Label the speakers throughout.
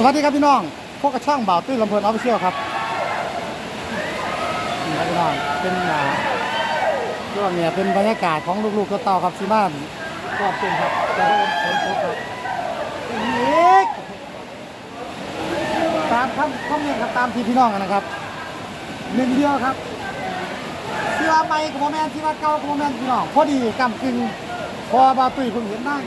Speaker 1: สวัสดีครับพี่น้องพวกกระช่างบ่าวตุ้ยลำเพลินออฟฟิเชียลครับนี่ครับพี่น้องเป็นอ่าช่วงเนี่ยเป็นบรรยากาศของลูกๆกระเต่าครับที่บ้านก็เป็นครับจะได้ผลพบครับอีกตามคำคอมเมนต์ครับตามที่พี่น้องกันนะครับหนึ่งเดียวครับเสื้อใหม่กับโมแมนที่ว่าเก่ากับโมแมนพี่น้องพอดีกำกึ่งพอบ่าวตุ้ยเพิ่งเห็นนั่ง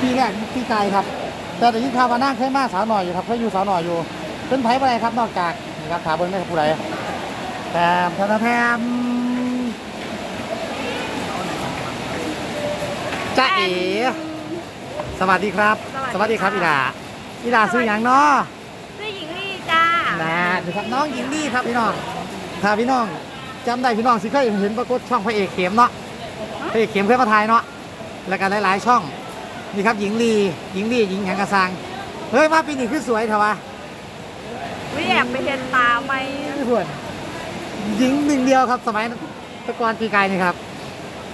Speaker 1: ปีแรกปีไกลครับ แต่แต่ยิ่งข่าวมานั่งเคยมาสาวหน่อยอยู่ครับเคยอยู่สาวหน่อยอยู่ เป็นไผ่อะไรครับนอกจากนี่ครับถามเบิ้งได้ครับผู้ใดแถมแถมแถมจ้าเอ๋สวัสดีครับสวัสดีครับอีดาอีดาซื้ออย่างเนาะ
Speaker 2: ชื่อหญิงลี่จ้า
Speaker 1: นะนี่ครับน้องหญิงลี่ครับพี่น้องถ้าพี่น้องจำได้พี่น้องสิเคยเห็นปรากฏช่องพระเอกเข็มเนาะพระเอกเข็มเคยมาถ่ายเนาะแล้วกันหลายๆช่อง นี่ครับหญิงลีหญิงลีหญิงหยังกระซังเฮ้ยมาปีนี้คือสวยเถอะวะ
Speaker 2: วิแอบไปเห็นตาไหม
Speaker 1: ไม่ควรหญิงหนึ่งเดียวครับ สมัยแตะกอนปีกายนี่ครับ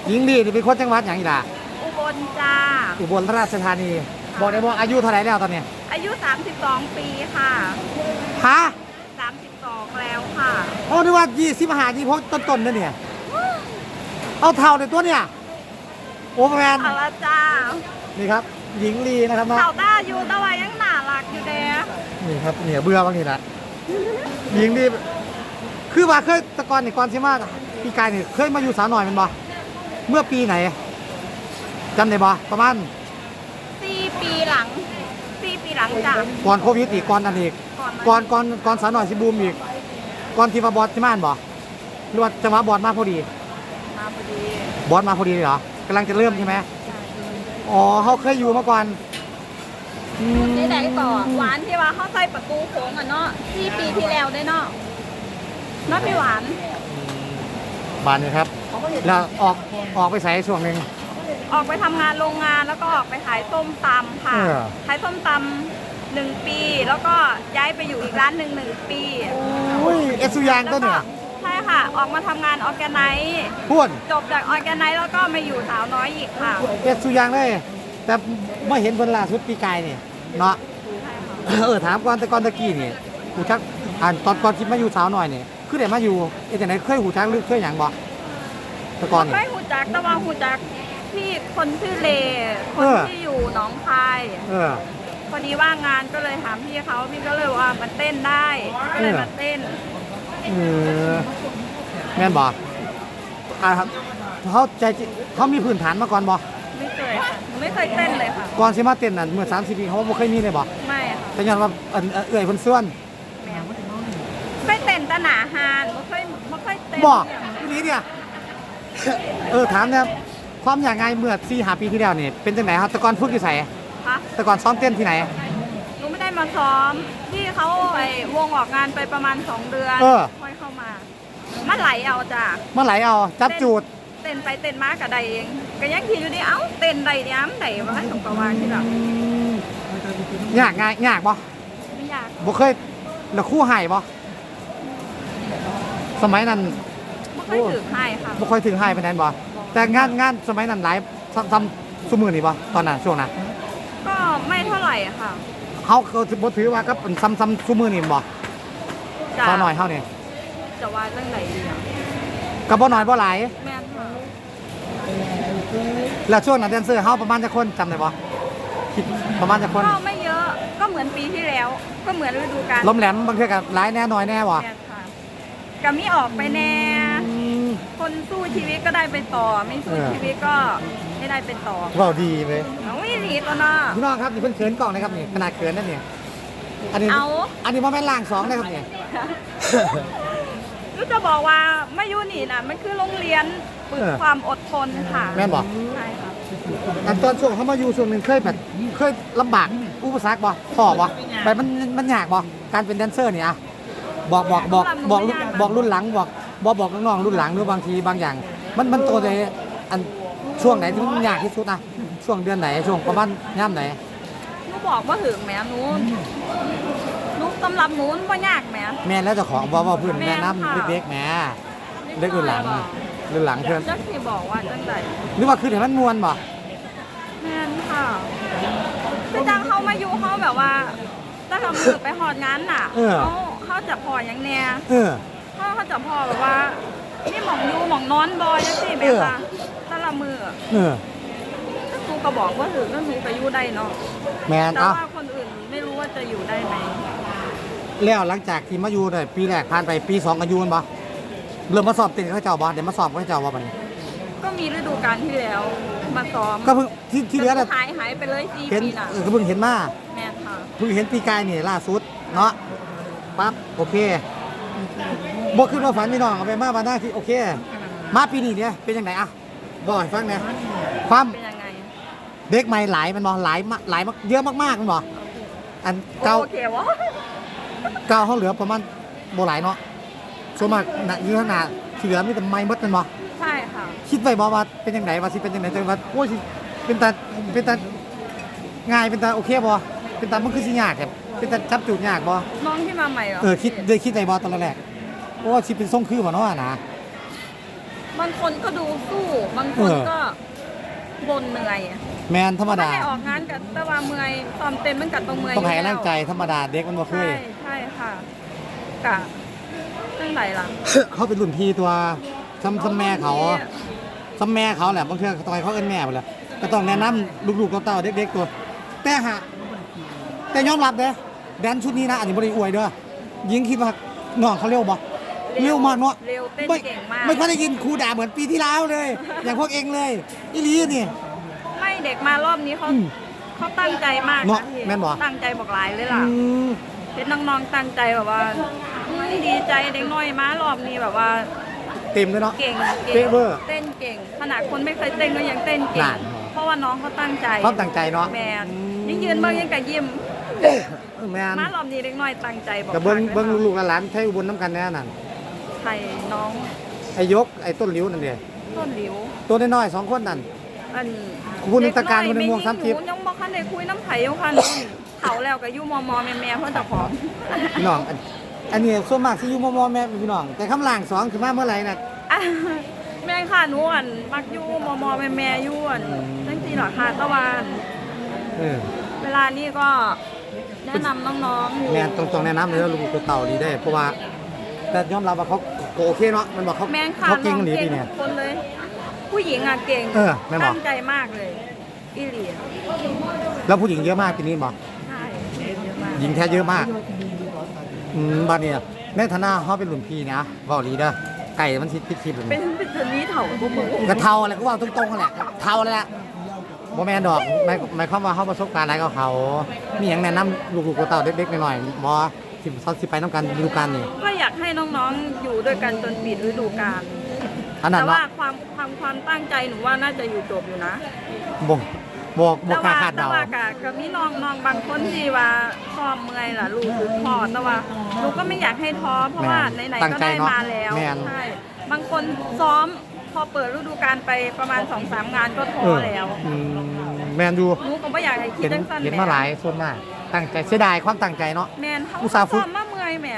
Speaker 1: หญิงลีนี่เป็นคนจังหวัดอย่างอีหล่ะ
Speaker 2: อุบลจ้า
Speaker 1: อุบลราชธานี บอกได้บอกอายุเท่าไหร่แล้วตอนเนี้ย
Speaker 2: อายุ 32 ปีค่ะ
Speaker 1: ฮะ
Speaker 2: 32 แล้วค่ะ
Speaker 1: โอ้นึกว่ายี่สิบห้ายี่พกต้นๆนั่นเนี่ยเอาเท่าในตัวเนี่ยโอ้แมน
Speaker 2: เอาละจ้า
Speaker 1: นี่ครับ หญิงลีนะครับเนาะ
Speaker 2: เต่าต้าอยู่ตะวันยังหนารักอยู่เด้
Speaker 1: นี่ครับเนี่ยเบื่อบางทีละหญิงลีคือว่าเคยแตะกอนนี่ก่อนสิมาปีกายนี่เคยมาอยู่สาวหน่อยแมันบ่เมื่อปีไหนจำได้บ่ประมาณ
Speaker 2: 4ปีหลัง4ปีหลังจ้า
Speaker 1: ก่อนโควิดอีกก่อนอันอีกก่อนก่อนก่อนสาวหน่อยสิบูมอีก ก่อนที่มาบอสที่ม่านบ่หรือว่าจะมาบอสมาพอดี
Speaker 2: มาพอดี
Speaker 1: บอสมาพอดีเลยเหรอกำลังจะเริ่มใช่ไหม อ๋อเขาเคยอยู่มาก่อนอืม
Speaker 2: นี่ไหนต่อหวานที่ว่าเขาใส่ประตูโค้งอะเนาะ4ปีที่แล้วได้เนาะเนาะพี่หวาน
Speaker 1: บานนี้ครับ แล้วออกออกไปใส่ช่วงหนึ่ง
Speaker 2: ออกไปทำงานโรงงานแล้วก็ออกไปขายส้มตำค่ะ
Speaker 1: เออ
Speaker 2: ขายส้มตำหนึ่งปี แล้วก็ย้ายไปอยู่อีกร้านหนึ่งหนึ่งปี
Speaker 1: อุ้ยเอสซูยางต้นเนี่ย
Speaker 2: ใช่ค่ะ ออกมาทำงานออร์แกไนซ์
Speaker 1: พ่วน
Speaker 2: จบจากออร์แกไนซ์แล้วก็มาอยู่สาวน้อยอีกค่ะ
Speaker 1: เอสซูยางเลยแต่ไม่เห็นเพิ่นล่าสุดปีกายนี่เนาะเออถามก่อนแต่ก่อนตะกี้นี่หูชักอ่านตอนก่อนที่มาอยู่สาวหน่อยนี่คือได้มาอยู่เอ๊ะแต่ไหนเคยหูชักหรือเคยหยังบ่แต่ก่อนนี่
Speaker 2: ไม่หูจักแต่ว่าหูจักที่คนชื่อเลค
Speaker 1: เอนอ
Speaker 2: ที่อยู่หนองคาย
Speaker 1: เออ
Speaker 2: พอดีว่างงานก็เลยถามพี่เขาพี่ก็เลยว่ามันเต้นได้ก็เลย
Speaker 1: เออ
Speaker 2: มาเต้น
Speaker 1: เออ แม่นบ่อ่าครับเขาใจจริงเขามีพื้นฐานมาก่อนบ่
Speaker 2: ไม่เคยค่ะหนูไม่เคยเต้นเลยค่ะ
Speaker 1: ก่อนสิมาเต้นนั่นเมื่อ30ปีเขาบ่เคยมีเลยบ่
Speaker 2: ไม่ค่ะ
Speaker 1: แต่ย้อนว่าเอิ่นเอ่อเอื้อยเพิ่นส่วน
Speaker 2: แมวไม่เต้นแตหนาฮานไม่ค่อยไม่ค่อยเต้น
Speaker 1: บ่
Speaker 2: เนี่ย
Speaker 1: ทีนี้เนี่ย เออถามเนี่ยความอยากไงเมื่อ4 5ปีที่แล้วนี่เป็นจังไหนครับแต่ก่อนฝึกอยู่ไส
Speaker 2: คะ
Speaker 1: แต่ก่อนซ้อมเต้นที่ไหน
Speaker 2: หนูไม่ได้มาซ้อมพี่เขาไปวงออกงานไปประมาณ 2 เดือน
Speaker 1: เออ
Speaker 2: ค่อยเข้ามา มันไหลเอาจ้ะ
Speaker 1: เมื่อไหร่เอาจับจูด
Speaker 2: เต้นไปเต้นมากับใดเองก็ยังคิดอยู่ดิเอ้าเต้นใดเนี่ยมันใดวะสงกวางที่แบบ
Speaker 1: ยากง่ายยากบ่
Speaker 2: ไม่อยาก
Speaker 1: บ่เคยแล้วคู่ให้บ่สมัยนั้น
Speaker 2: ไม่ค่อยถือให้ค่ะ
Speaker 1: บ่ค่อยถึงให้ปานนั้นบ่แต่งานงานสมัยนั้นหลายซ้ำซ้ำซุมื้อนี่บ่ตอนนั้นช่วงนั้น
Speaker 2: ก็ไม่เท่าไหร่อะค่ะ
Speaker 1: เฮาก็บ่ถือว่าก็เป็นซ้ำซ้ำซุมื้อนี่บ่
Speaker 2: จะ
Speaker 1: พอหน่อยเฮานี่
Speaker 2: จะว่าเรื่องไหนดีอะ
Speaker 1: ก็บ่น้อยบ่หลาย
Speaker 2: แม่นค่ะ
Speaker 1: แล้วช่วงนั้นแดนเซอร์เฮาประมาณจักคนจำได้บ่คิดประมาณจักคน
Speaker 2: ก็ไม่เยอะก็เหมือนปีที่แล้ว ก็เหมือนฤดูกาล
Speaker 1: ล้มแหลมบางเทื่อก็หลายแน่น้อยแน่บ่
Speaker 2: แม่นค่ะก็มีออกไปแน่
Speaker 1: อืม
Speaker 2: คนสู้ชีวิตก็ได้ไปต่อ ไม่สู้
Speaker 1: เออ
Speaker 2: ชีวิตก็ไม่ได้เป็นต่อ
Speaker 1: เว้าดีเว้ย
Speaker 2: เอาไม่ดีตัวเนาะ
Speaker 1: พี่น้องครับนี่เพิ่นเขินกล่องนะครับนี่ขนาดเขินนั่นเนี่ยอันนี้
Speaker 2: เอา
Speaker 1: อันนี้บ่แม่นล่างสองนะครับเนี่ย
Speaker 2: รู้จะบอกว่าไม่ยุ่นี่นะมันคือโรงเรียนฝึก
Speaker 1: เออ
Speaker 2: ความอดทนค่ะ
Speaker 1: แม่นบ่
Speaker 2: ใช่ค่ะ
Speaker 1: อันตอนช่วงเขามาอยู่ช่วงหนึ่งเคยแบบเคยลำบากอุปสรรคบ่พ่อบ่แบบมันมันยากบ่การเป็นแดนเซอร์นี่อะบอกบอกบอกบอกรุ่นบอกรุ่นหลังบอกบอกบอกน้องๆรุ่นหลังหรือบางทีบางอย่าง มันมันตัวในอันช่วงไหนที่มันยากที่สุดนะช่วงเดือนไหนช่วงประมาณย่ามไหน
Speaker 2: หนูบอกว่าถึงแหม่หนู หนูตำรับหนูว่ายากแหม่
Speaker 1: แม่นแล้วเจ้าของบอกว่าเพื่อน
Speaker 2: แม่
Speaker 1: แนะ
Speaker 2: น
Speaker 1: นำ
Speaker 2: ค่ะ
Speaker 1: เด็กๆแหมเด็กรุ่นหลังรุ่นหลังเพื่อน
Speaker 2: จักที่บอกว่าจังได
Speaker 1: หรือว่าคือเห็นมันมวนบ่
Speaker 2: แม่นค่ะคือจังเขามาอยู่เขาแบบแบบว่าถ้าเรามือไปหอดงานน่ะ
Speaker 1: เออ
Speaker 2: เขาเขาจะพออย่างแน่
Speaker 1: เออ
Speaker 2: เขาเขาจะพอแบบว่านี่หมองอยู่หมองนอนบอยจังซี่แบบว่าแต่ละมือ
Speaker 1: เออ
Speaker 2: ถ้าครูก็บอกว่าถือก็ถือไปอยู่ได้เนาะ
Speaker 1: แมน
Speaker 2: แต่
Speaker 1: เอ้า
Speaker 2: ว่าคนอื่นไม่รู้ว่าจะอยู่ได้ไหม
Speaker 1: แล้วหลังจากที่มาอยู่ได้ปีแรกผ่านไปปีสองอายุมันบ่เริ่มมาสอบติดเขาเจ้าบ่เดี๋ยวมาสอบเขาเจ้าว่าบัดนี้
Speaker 2: ก็มีฤดูกาลที่แล้วมาซ้อม
Speaker 1: ก็เพิ่งที่ที่เหลือน่ะ
Speaker 2: หายหายไปเลยสี่
Speaker 1: เห็น
Speaker 2: ปีน่ะ
Speaker 1: เออก็เพิ่งเห็นมา
Speaker 2: แม่ค่ะ
Speaker 1: เพิ่งเห็นปีกายนี่ล่าสุดเนาะปั๊บโอเคบ่ขึ้นมาฝันพี่น้องเอาไปมาบ้านหน้าที่โอเค มาปีนี้เนี่ยเป็นยังไงอะบอกให้ฟังหน่อยความ
Speaker 2: เป็นยังไง
Speaker 1: เด็กใหม่หลายมันบ่หลายมากหลายมากเยอะมากๆมันบ่อันเก่า
Speaker 2: โอเควะ
Speaker 1: เก่าเขาเหลือประมาณบ่หลายเนาะส่วนมากน่ะอยู่ข้างหน้าที่เหลือมีแต่ไม้หมดแมันบ่
Speaker 2: ใช่ค่ะ
Speaker 1: คิดไว้บ่ว่าเป็นยังไงว่าสิเป็นยังไงแต่ว่าโอ้ยสิเป็นตาเป็นตาง่ายเป็นตาโอเคบ่เป็นตามันคือสิยากครับเป็นตาจับจูดยากบ่
Speaker 2: น้องที่มาใหม่เหรอ
Speaker 1: เออคิดได้คิดไว้บ่ตอนแรกโอ้สิเป็นทรงคือบ่เนาะนะ
Speaker 2: บางคนก็ดูสู้ บางคน
Speaker 1: เออ
Speaker 2: ก็ บนเหนื่อย
Speaker 1: แมนธรรม
Speaker 2: ไม่
Speaker 1: ดา
Speaker 2: ได้ออกงานกับแต่ว่าเมื่อยตอนเต็มมันกัดตรงเมื่อย
Speaker 1: ต้องให้
Speaker 2: ยู่
Speaker 1: กำลังใจธรรมดาเด็กมันบ่เค
Speaker 2: ใช่
Speaker 1: ย
Speaker 2: ใช่ค่ะกะเรื่องไหนล่ะ
Speaker 1: เขาเป็นรุ่นพี่ตัวซ้ำซ้ำแม่เขาซ้ำแม่เขาแหละบางเทื่อต้องให้เขาเอิ้นแม่ไปเลยก็ต้องแนะนำลูกๆเต้าๆเด็กๆตัว แต่ฮะแต่ยอมรับเด้แดนชุดนี้นะอันนี้บ่ได้อวยเด้อยิงคิดว่าน้องเขาเร็วบ่ เร็วมากเนาะ
Speaker 2: เร็วเต้น
Speaker 1: ไม่
Speaker 2: เก่งมาก
Speaker 1: ไม่ค่อยได้ยินครูด่าเหมือนปีที่แล้วเลย อย่างพวกเองเลยอีหลีนี่
Speaker 2: ไม่เด็กมารอบนี้เขา
Speaker 1: อืม
Speaker 2: เขาตั้งใจมาก
Speaker 1: เนอะ
Speaker 2: พี่
Speaker 1: แม่นบ่
Speaker 2: ตั้งใจบอกหลายเลย
Speaker 1: อื
Speaker 2: ล่ะ
Speaker 1: ม
Speaker 2: เห็นน้องๆตั้งใจแบบว่าอุ๊ยดีใจเด็กน้อยมารอบนี้แบบว่า
Speaker 1: เต็มเลยเนาะ
Speaker 2: เก่งเก่
Speaker 1: เป๊ะ
Speaker 2: ง
Speaker 1: เวอร์
Speaker 2: เต้นเก่งขนาดคนไม่เคยเต้นก็ยังเต้นเก่
Speaker 1: นั่
Speaker 2: ง
Speaker 1: น
Speaker 2: เพราะว่าน้องเขาตั้งใจ
Speaker 1: ความตั้งใจเนาะ
Speaker 2: แมนยิ่งยืนเบิ้งยังกะยิ้ม
Speaker 1: เออแม่น
Speaker 2: มารอบนี้เด็กน้อยตั้งใจบอก
Speaker 1: กับเบิ้ง
Speaker 2: ฝาก
Speaker 1: เบิ้ง
Speaker 2: ไว้
Speaker 1: ลูกๆหลานๆใช้อุบลน้ำกันแน่นั่น
Speaker 2: ไทยน้อง
Speaker 1: ไอ้ยกไอ้ต้นหลิวนั่นเดีย
Speaker 2: ต้นหลิว
Speaker 1: ตัวน้อยๆสองคนนั่น
Speaker 2: อัน
Speaker 1: คุณตะการคุณในม่วงซ้ำทิพย์
Speaker 2: เด็กน้อยไม่ยิ่งหนูยังบอกคันได้คุยน้ำไผ่ยังคันนู่นเขาแล้วก็อยู่มอมอแม่แม่เพื่อนจะพร้อม
Speaker 1: พี่น้องอันอันนี้ส่วนมากสิอยู่มอมอแม่พี่น้อง แต่คำล่างสองคือมาเมื่อไหร่น่ะ
Speaker 2: อะแม่งค่ะหนูอันมักอยู่มอมอแม่แม่อยู่อัน
Speaker 1: อืม
Speaker 2: จังซี่เหรอคะตะวัน
Speaker 1: เออ
Speaker 2: เวลานี้ก็แนะนำน้องๆอยู่
Speaker 1: แม่นตรงๆแนะนำเลยว่าลูกตัวเต่าดีได้ เพราะว่าแต่ยอมรับว่าเขา โอเคเนาะมันบอกเขา
Speaker 2: แม่งค่ะ
Speaker 1: เขาเก่ง
Speaker 2: น้อง
Speaker 1: หลี
Speaker 2: เก่
Speaker 1: ดี
Speaker 2: ง
Speaker 1: เนี่ย
Speaker 2: ทุกคนเลย ผู้หญิงอะเก่ง
Speaker 1: เออแม่นบอก
Speaker 2: ตั้งใจมากเลยอีหลีอะ
Speaker 1: แล้วผู้หญิงเยอะมากปีนี้บอก
Speaker 2: ใช่เยอะมาก
Speaker 1: หญิงแท้เยอะมากอืมบัดเนี่ยในฐานะเขาเป็นรุ่นพี่นะเว้าดีเด้อไก่มันสิติดคลิปเลย
Speaker 2: เป็นเป็นชนี้เถ่าพวกมึง
Speaker 1: กระเทาอะไรก็ว่าตรงๆนั่นแหละเทาเลยแหละบ่แม่นดอกหมายหมายความว่าเขาประสบการณ์อะไรกับเขา มีหยังแนะนำลูกๆเต่าๆเด็กๆหน่อยๆบ่ สิเขาสิไปน้ำกันฤดูกาลนี่
Speaker 2: ก็อยากให้น้องๆอยู่ด้วยกันจนปิดฤดูกาล
Speaker 1: อันนั้
Speaker 2: แต่
Speaker 1: น
Speaker 2: ว่า
Speaker 1: เนาะ
Speaker 2: ความความความตั้งใจหนูว่าน่าจะอยู่จบอยู่นะ
Speaker 1: บ่บ่บ่
Speaker 2: แต่
Speaker 1: กล้า
Speaker 2: ว่า
Speaker 1: คาด
Speaker 2: แต่
Speaker 1: เดา
Speaker 2: ว่ากะก็มีน้องน้องบางคนที่ว่าซ้อมเมื่อยล่ะลูกคือพอแต่ว่าหนูก็ไม่อยากให้ท้อเพราะว่าไหนๆก็ได้มาแล้วใช่บางคนซ้อมพอเปิดฤดูกาลไปประมาณสองสามงานก็ท้อ
Speaker 1: เออ
Speaker 2: แล้ว
Speaker 1: อืมแม่นอยู่
Speaker 2: หนูก็ไม่อยากให้คิ
Speaker 1: เห็
Speaker 2: ด
Speaker 1: น
Speaker 2: จังสั้น
Speaker 1: เห็น
Speaker 2: แห
Speaker 1: มาหลายส่วนมาก ตั้งใจเสียดายความตั้งใจเนาะ
Speaker 2: แมนเขา
Speaker 1: อุตส่าห์ฝึก
Speaker 2: ซ้อมมาเมื่อยแหม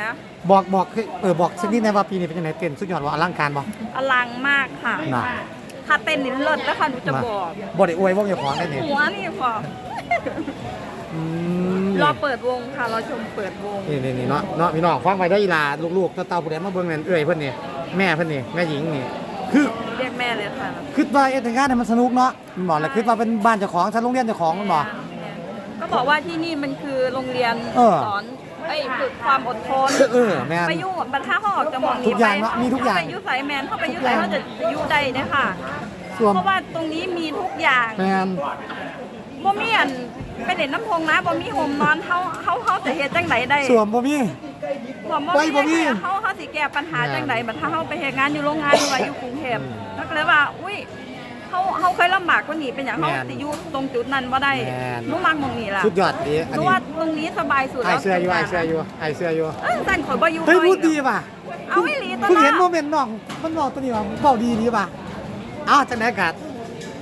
Speaker 1: บอกบอกเออบอกสักนิดนะว่าปีนี้เป็นยังไงเต้นสุดยอดว่าอลังการบ่
Speaker 2: อลังมากค่ะ
Speaker 1: น่ะ
Speaker 2: ถ้าเต้นนี่เลิศแล้วค่ะหนูจะบอก
Speaker 1: บ่ได้อวยวงอย่าของได้นี่
Speaker 2: หัวนี่พอ
Speaker 1: อืม
Speaker 2: รอเปิดวงค่ะรอชมเปิดวง
Speaker 1: นี่นี่นี่เนาะเนาะพี่น้องฟังไว้ได้ออีหลาลูกๆเต่าๆผู้ใดมาเบิ่งนั่นเอ้ยเพิ่นนี่แม่เพิ่นนี่แม่หญิงนี่คือ
Speaker 2: เรียกแม่เลยค่ะ
Speaker 1: คิดว่าเอ็ดงานให้มันสนุกเนาะมันบอกแล้วคิดว่าเป็นบ้านเจ้าของชั้นโรงเรียนเจ้าของมันบอก
Speaker 2: ก็ บอกว่าที่นี่มันคือโรงเรียน
Speaker 1: เออ
Speaker 2: สอนไอ้ยฝึกความอดทน
Speaker 1: เออแม่น
Speaker 2: ไปยุ่งบรรทัดเขาออกจากหมอง
Speaker 1: ทุ
Speaker 2: นี้
Speaker 1: กอย่างเนอะมีทุกอย่าง
Speaker 2: ไปยุ่ใส่แมนเข้าไปยุ่ใส่เขาจะยุ่ได้เนี่ยค่ะ
Speaker 1: ส่วน
Speaker 2: เพราะว่าตรงนี้มีทุกอย่าง
Speaker 1: แม่น
Speaker 2: บ่มีอันไปเล่นน้ำพงนะบ่มีโฮมนอนเขาเขาเขาจะเฮ็ดจังไดได้
Speaker 1: ส่วนบ่มี
Speaker 2: บ่
Speaker 1: ไปบ่
Speaker 2: มี
Speaker 1: มี
Speaker 2: เขาเขาสิแก้ปัญหา
Speaker 1: แม่น
Speaker 2: จังไดบัดถ้าเขาไปเฮ็ดงานอยู่โรงงานหรือว่าอยู่กรุงเทพ
Speaker 1: อืม
Speaker 2: แล้วก็เลยว่า อุ้ย เขาเขาเคยลำบากกว่านี้เป็นอย่างเขา
Speaker 1: แม่น
Speaker 2: สิอยู่ตรงจุดนั้นบ่ได้
Speaker 1: แม่น
Speaker 2: หนูมักหมองนี้ล่ะ
Speaker 1: สุดยอดดี
Speaker 2: ห
Speaker 1: อัน
Speaker 2: นู
Speaker 1: นี้
Speaker 2: ว่าตรงนี้สบายสุด
Speaker 1: ไอ
Speaker 2: แล้ว
Speaker 1: เสื้ออยู่ไอเสื้ออยู่ไอเสื้ออยู่
Speaker 2: เอ้ยสั่นข่อยบ่อยู่
Speaker 1: เฮ้ย
Speaker 2: น้อ
Speaker 1: พูดดีป่ะ
Speaker 2: เอาอีหลีตัว
Speaker 1: เพิ่งเห็น
Speaker 2: ละ
Speaker 1: โมเมนต์น้องมันบอกตัวนี้ว่าเบาดีดีป่ะอ้าวจังได๋กัด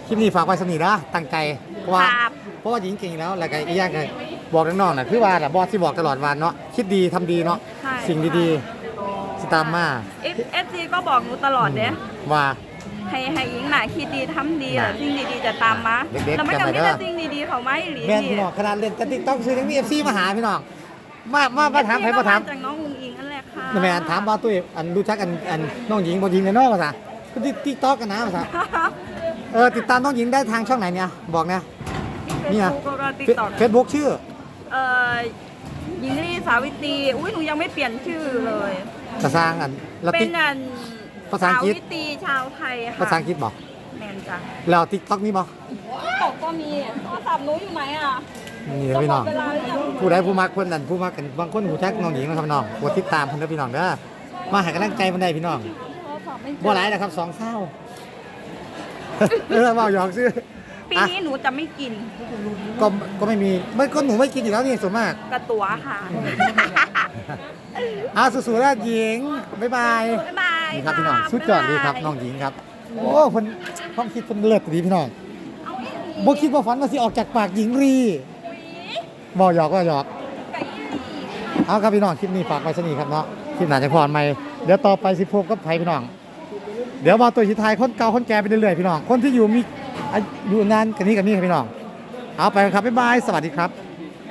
Speaker 1: คลิปนี้ฝากไว้สนิทนะตั้งใจเพราะว่า
Speaker 2: ครับ
Speaker 1: เพราะว่าหญิงเก่งอยู่แล้วแล้วก็อีกอย่างก็บอกน้องๆน่ะคือว่าน่ะบอสที่บอกตลอดวันเนาะคิดดีทำดีเนาะ
Speaker 2: ใช่
Speaker 1: สิ่งดีๆสิตามมา
Speaker 2: เอฟซีก็บอกหนูตลอดเด้
Speaker 1: ว่า
Speaker 2: ให้ให้หญิงหน่ะคิดดีทำดีแหละ
Speaker 1: น่ะ
Speaker 2: สิ่งดีๆจะตามมา
Speaker 1: เด็กๆ
Speaker 2: แล้วมันก็
Speaker 1: จำไว้
Speaker 2: มี
Speaker 1: เด้อ
Speaker 2: แต่สิ่งดีๆเขามาอีหลี
Speaker 1: แม่นพี่น้องขนาดเล่นแต่ติ๊กต็อกซื้อยังมีเอฟซีมาหาพี่น้องมามามาถามใครมาถาม
Speaker 2: จากน้องอุงอิงนั่นแหละค่ะ
Speaker 1: แม่นถามว่าตุ้ยอันรู้จักอันอันน้องหญิงบ่หญิงในนอกภาษาคือติ๊กต็อกกันนะภาษาเออติดตามน้องหญิงได้ทางช่องไหนเนี่ยบอกนะเนี่ย
Speaker 2: ก็ก็ติ๊กต็อก
Speaker 1: เฟซบุ๊กชื่อ
Speaker 2: เอ่อหญิงลีสาวิตรีอุ้ยหนูยังไม่เปลี่ยนชื่อเลย
Speaker 1: กระซางอันแล้ว
Speaker 2: เป็
Speaker 1: ติ๊
Speaker 2: น
Speaker 1: ก
Speaker 2: อัน
Speaker 1: ภาษาอังกฤษ
Speaker 2: สวิตรีชาวไทยค่ะ
Speaker 1: ภาษาอังกฤษบอก
Speaker 2: แมนจ้ะ
Speaker 1: แล้วติ๊กต็อกนี่บอก
Speaker 2: ติ๊กต็อกก็มีโทรศัพท์หนูอยู่ไหนอะ
Speaker 1: นี่พี่น้อง
Speaker 2: จะหมดเวลาหรือยัง
Speaker 1: ผู้ใดผู้มักคนนั้นผู้มักกันบางคนหูจักน้องหญิงนะครับพี่น้องกดติดตามเพิ่นเด้อพี่น้องเด้อมาให้กำลังใจเพิ่นได้พี่น้อง
Speaker 2: โทรศัพท์ไม่เจอ
Speaker 1: บ่หลายนะครับสองเศร้าเออเมาหยอกซื้อ
Speaker 2: ปี
Speaker 1: อะ
Speaker 2: นี้หนูจะไม่กิน
Speaker 1: ก็ก็ไม่มีไม่ก็หนูไม่กินอยู่แล้วนี่ส่วนมาก
Speaker 2: กระตัวค่ะ
Speaker 1: อาสุสุแล้วหญิงบ๊ายบาย
Speaker 2: บ๊ายบาย
Speaker 1: นี่ครับพี่น้องะสุดยอดดีครับ
Speaker 2: บ๊ายบาย
Speaker 1: น้องหญิงครับ โอ้คนความคิดคนเลิศดีพี่น้อง
Speaker 2: เอาอีหลี
Speaker 1: บ่คิดว่าฝันว่าสิออกจากปากหญิงรีบ่หยอกก็หยอก
Speaker 2: ไก่อีหลี
Speaker 1: เอาครับพี่น้องคลิปนี้ฝากไว้สนีครับเนาะคลิปหนาจะพรใหม่เดี๋ยวต่อไปสิพบกับไผพี่น้อง เดี๋ยวมาตัวสุดท้ายคนเก่าคนแก่ไปเรื่อยๆพี่น้องคนที่อยู่มีอายุนานกันนี้กันนี้ครับพี่น้อง เอาไปครับบ๊ายบายสวัสดีครับ